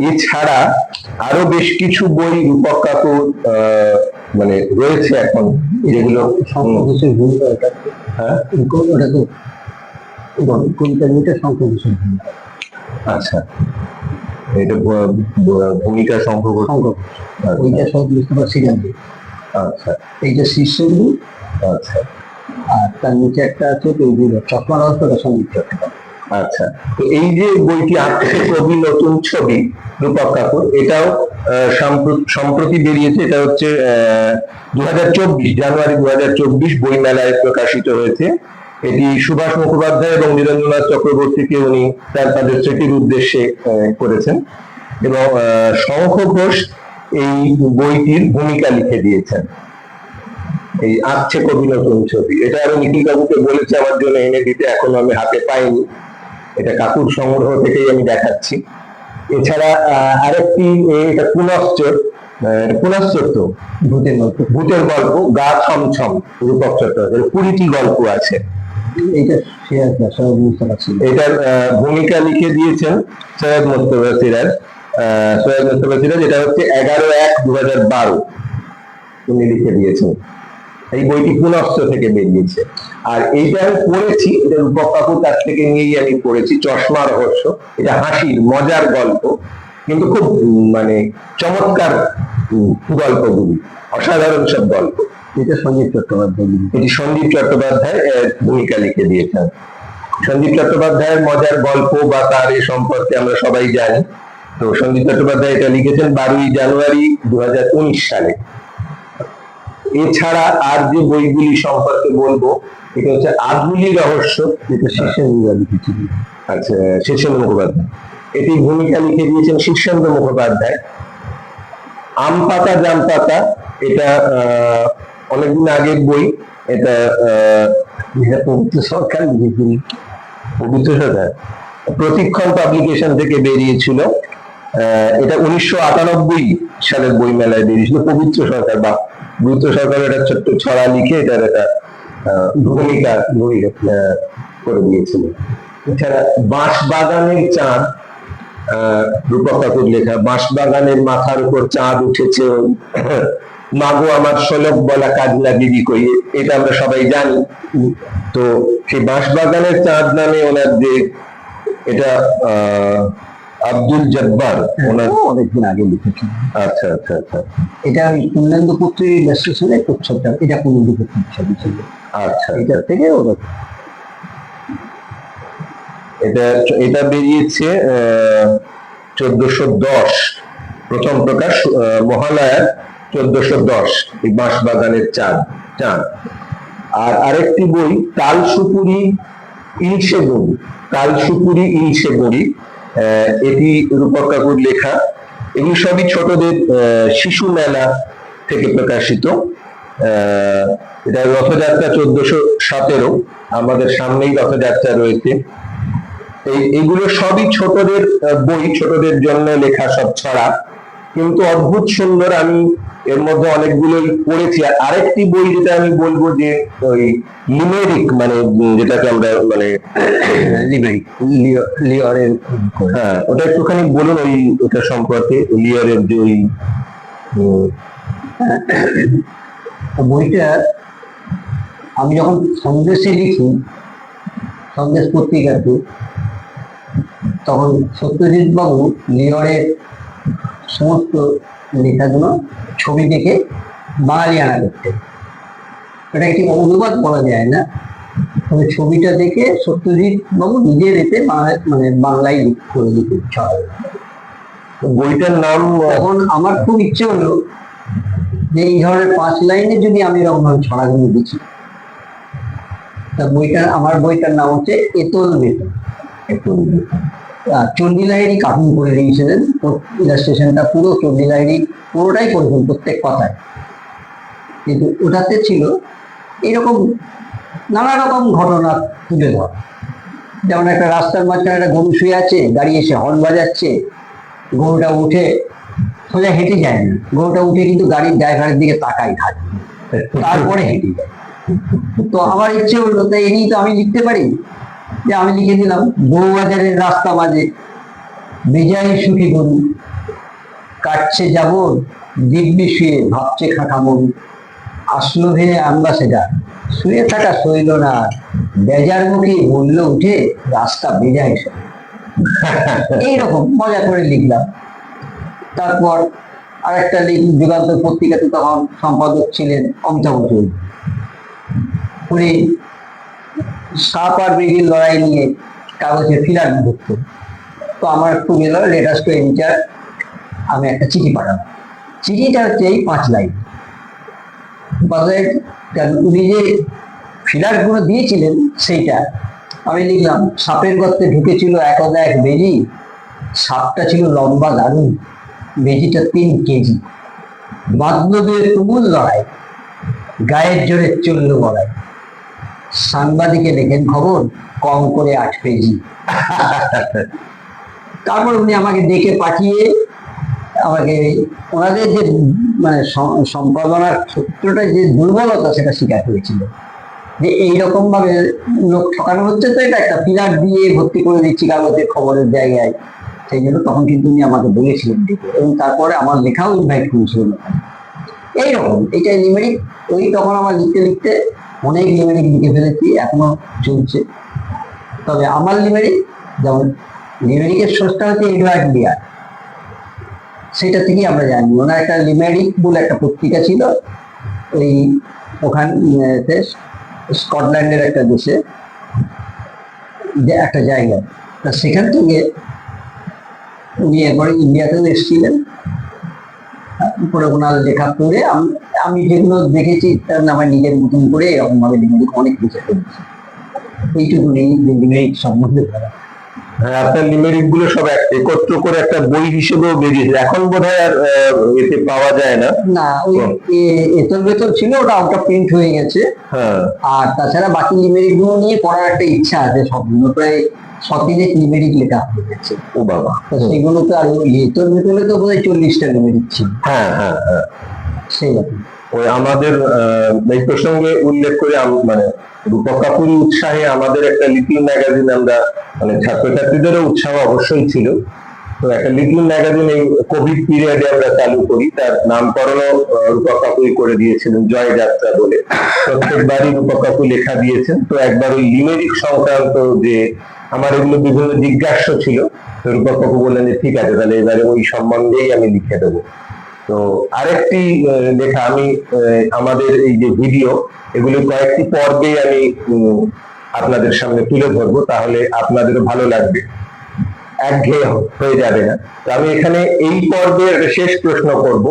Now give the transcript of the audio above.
এছাড়া আরও বেশ কিছু বই রূপক কাকুর মানে রয়েছে এখন যেগুলো হ্যাঁ? আচ্ছা। এটা ভূমিকা শঙ্কর ওইটা সব মুস্তফা সিরাজি আচ্ছা। এইটা শীর্ষগুলো আচ্ছা। আর তার নিচে একটা আছে তৈরি চশমা রহস্যটা সংগীত চট্টোপাধ্যায় আচ্ছা এই যে বইটি কবি নতুন ছবি রূপক কাকুর এটাও সম্প্রতি বেরিয়েছে, এটা হচ্ছে দু হাজার চব্বিশ, জানুয়ারি দু হাজার চব্বিশ বই মেলায় প্রকাশিত হয়েছে। এটি সুভাষ মুখোপাধ্যায় এবং নীরেন্দ্রনাথ চক্রবর্তীকে উনি তার, তাদের স্মৃতির উদ্দেশ্যে করেছেন এবং শঙ্খ ঘোষ এই বইটির ভূমিকা লিখে দিয়েছেন। এই আঁকছে কবি নতুন ছবি। এটা আমি নিখিল কাকুকে বলেছি, আমার জন্য এনে দিতে, এখনও আমি হাতে পাইনি। এটা কাকুর সংগ্রহ থেকেই আমি দেখাচ্ছি। এছাড়া আরেকটি এটা পুনশ্চর পুনশ্চর তো ভূতের গল্প ভূতের গল্প গা ছমছম রূপক চট্টোপাধ্যায়ের কুড়িটি গল্প আছে। এটার ভূমিকা লিখে দিয়েছেন সৈয়দ মোস্তফা সিরাজ। আহ, সৈয়দ মোস্তফা সিরাজ এটা হচ্ছে এগারো এক দু হাজার বারো। উনি লিখে দিয়েছেন। এই বইটি পুনশ্চ থেকে বেরিয়েছে। আর এইটা আমি পড়েছি এটা রূপক কাকুর কাছ থেকে নিয়েই আমি পড়েছি চশমা রহস্য। এটা হাসির মজার গল্প কিন্তু খুব মানে চমৎকার গল্পগুলি অসাধারণ সব গল্প। এটা সঞ্জীব চট্টোপাধ্যায় এটি সন্দীপ চট্টোপাধ্যায় ভূমিকা লিখে দিয়েছেন। সন্দীপ চট্টোপাধ্যায়ের মজার গল্প বা তার এ সম্পর্কে আমরা সবাই জানি। তো সন্দীপ চট্টোপাধ্যায় এটা লিখেছেন বারোই জানুয়ারি দু হাজার উনিশ সালে। এছাড়া আর যে বইগুলি সম্পর্কে বলব এটা হচ্ছে আধুলি রহস্য শীর্ষের ভূমিকা আচ্ছা শীর্ষেন্দ্র মুখোপাধ্যায়। এটি ভূমিকা লিখে দিয়েছেন শীর্ষেন্দ্র মুখোপাধ্যায়। আম পাতা জাম পাতা এটা আহ, অনেকদিন আগের বই। এটা আহ, পবিত্র সরকার পবিত্র সরকার। প্রতিক্ষণ পাবলিকেশন থেকে বেরিয়েছিল। এটা উনিশশো আটানব্বই সালের বই মেলায় বেরিয়েছিল পবিত্র সরকার বা পবিত্র সরকার একটা ছোট্ট ছড়া লিখে এটার একটা ভূমিকা ভূমিকা করে দিয়েছিল। এছাড়া বাঁশ বাগানের চাঁদ রূপক কাকুর লেখা বাঁশ বাগানের মাথার উপর চাঁদ উঠেছে মাগো আমার শোলক বলা কাজলা দিদি কই? এটা আমরা সবাই জানি। তো সেই বাঁশ বাগানের চাঁদ নামে ওনার যে এটা আহ, আব্দুল জব্বার ওনার অনেকদিন আগে লিখেছিল আচ্ছা আচ্ছা আচ্ছা। এটা আমি পূর্ণেন্দু পুত্রী ব্যস্ত ছিল প্রচ্ছদটা এটা পূর্ণেন্দু পুত্রীর ছবি ছিল আচ্ছা। এটার থেকে ওরা এটা এটা বেরিয়েছে চোদ্দশো দশ। প্রথম প্রকাশ মহালয়ার চোদ্দশো দশ এই বাঁশ বাগানের চাঁদ চাঁদ। আর আরেকটি বই তাল সুপুরি ইলশে বড়ি তাল সুপুরি এটি রূপক কাকুর লেখা এগুলি সবই ছোটদের শিশু মেলা থেকে প্রকাশিত। এটা রথযাত্রা চোদ্দশো সতেরো, আমাদের সামনেই রথযাত্রা রয়েছে। এই, এগুলো সবই ছোটদের বই, ছোটদের জন্য লেখা সব ছড়া। কিন্তু অদ্ভুত সুন্দর আমি এর মধ্যে অনেকগুলোই পড়েছি। আর আরেকটি বই যেটা আমি বলব যে ওই লিমেরিক মানে যেটাকে আমরা মানে লিওরের হ্যাঁ ওটা একটুখানি বলুন ওই ওটা সম্পর্কে লিয়ারের যে ওই বইটা আমি যখন সন্দেশে লিখি সন্দেশ পত্রিকাতে তখন সত্যজিৎ বাবু লিওরের সমস্ত লেখাগুলো ছবি দেখে বাঙালি আনা করতেন এটা একটি অনুবাদ বলা যায় না। তবে ছবিটা দেখে সত্যজিৎ বাবু নিজের এতে মানে বাংলায় করে ছড়া বইটার নাম তখন আমার খুব ইচ্ছে হলো যে এই ধরনের পাঁচ লাইনে যদি আমি এরকম ভাবে ছড়াগুলো লিখি। তা বইটার আমার বইটার নাম হচ্ছে এতল বেতন এতল বেতন চণ্ডী লাহিড়ী কার্টুন করে দিয়েছিলেন। ইলাস্ট্রেশনটা পুরো চণ্ডী লাহিড়ী পুরোটাই করেছেন প্রত্যেক কথায় কিন্তু ওটাতে ছিল এরকম নানা রকম ঘটনা তুলে ধরা। যেমন একটা রাস্তার মাঝখানে একটা গরু শুয়ে আছে, গাড়ি এসে হর্ন বাজাচ্ছে, গরুটা উঠে সোজা হেঁটে যায় না। গরুটা উঠে কিন্তু গাড়ির ড্রাইভারের দিকে তাকাই থাকে তারপরে হেঁটে যায়। তো আমার ইচ্ছে হলো তাই এই নিয়ে তো আমি লিখতে পারি যে আমি লিখে দিলাম, বউবাজারের রাস্তা মাঝে বেজায় সুখী গরু। কাটছে যাব দিব্যি শুয়ে ভাবছে খাটা মন আসলো হে আম্বাসেডার শুয়ে থাকা সইল না বেজার মুখে বলল উঠে, রাস্তা বেজায়। এইরকম মজা করে লিখলাম। তারপর আরেকটা লিখ যুগান্তর পত্রিকাতে তখন সম্পাদক ছিলেন অমিতাভ চৌধুরী উনি সাপ আর ব্রিগের লড়াই নিয়ে কাগজে ফিলার ধরত তো আমার খুব এলো লেটাস্ট এডিটার আমি একটা চিঠি পাঠালাম। চিঠিটা হচ্ছে এই পাঁচ লাইন। পাঁচ লাইন উনি যে ফিলারগুলো দিয়েছিলেন, সেইটা। আমি লিখলাম, সাপের গর্তে ঢুকেছিল একদা এক বেজি। সাপটা ছিল লম্বা দারুণ। বেজিটা তিন কেজি। দিয়ে তুমুল লড়াই। গায়ের জোরে চলল বড়াই সাংবাদিকে লেখেন খবর কম করে আট পেজি তারপর উনি আমাকে ডেকে পাঠিয়ে আমাকে ওনাদের যে মানে সম্পাদনার ক্ষেত্রটা, যে দুর্বলতা, সেটা স্বীকার হয়েছিল যে এইরকম ভাবে লোক ঠকানো হচ্ছে, তো এটা একটা পিলার দিয়ে ভর্তি করে দিচ্ছি কাগজের খবরের জায়গায়। সেই জন্য তখন কিন্তু উনি আমাকে বলেছিলেন ডেকে, এবং তারপরে আমার লেখাও ইনভাইট করেছিলেন। এইরকম এটা লিমেরিক ওই তখন আমার লিখতে লিখতে অনেক লিমেরিক লিখে ফেলেছি, এখনও চলছে। তবে আমার লিমেরিক যেমন লিমেরিকের সোর্সটা হচ্ছে এডওয়ার্ড লিয়ার সেটা থেকেই আমরা জানি। ওনার একটা লিমেরিক বলে একটা পত্রিকা ছিল, ওই ওখান স্কটল্যান্ডের একটা দেশে, যে একটা জায়গা তা সেখান থেকে উনি একবার ইন্ডিয়াতেও এসেছিলেন। পরে ওনার লেখা পড়ে আমি- আমি যেগুলো দেখেছি তার আমার নিজের মতন করে এরকম ভাবে লিখে অনেক কিছু করেছি লিমেরিক সম্বন্ধে হ্যাঁ আপনার লিমেরিকগুলো সব একত্র করে একটা বই হিসেবেও বেরিয়েছে। এখন বোধ হয় আর এতে পাওয়া যায় না। না ওই এ- এতল ছিল ওটা অফ প্রিন্ট হয়ে গেছে। হ্যাঁ। আর তাছাড়া বাকি লিমেরিকগুলো নিয়ে পড়ার একটা ইচ্ছা আছে সবগুলো প্রায় লেখা হয়ে গেছে ও বাবা। সেগুলো তো আর তো বোধহয় চল্লিশটা ছিল। হ্যাঁ হ্যাঁ হ্যাঁ। সেই রকম ওই আমাদের এই প্রসঙ্গে উল্লেখ করে মানে রূপক কাপুরি উৎসাহে আমাদের একটা লিটল ম্যাগাজিন আমরা মানে ছাত্রছাত্রীদেরও উৎসাহ অবশ্যই ছিল। তো একটা লিটল ম্যাগাজিন এই কোভিড পিরিয়ডে আমরা চালু করি। তার নামকরণও রূপক কাপুরি করে দিয়েছিলেন জয় যাত্রা বলে। প্রত্যেকবারই রূপক কাপুর লেখা দিয়েছেন। তো একবার ওই লিমেরিক সংক্রান্ত যে আমার এগুলো বিভিন্ন জিজ্ঞাস্য ছিল। তো রূপক বললেন যে, ঠিক আছে, তাহলে এবারে ওই সম্বন্ধেই আমি লিখে দেবো। তো আরেকটি লেখা আমি আমাদের এই যে ভিডিও, এগুলো কয়েকটি পর্বে আমি আপনাদের সামনে তুলে ধরবো, তাহলে আপনাদেরও ভালো লাগবে। একঘেয়ে হয়ে যাবে না। তো আমি এখানে এই পর্বের শেষ প্রশ্ন করব।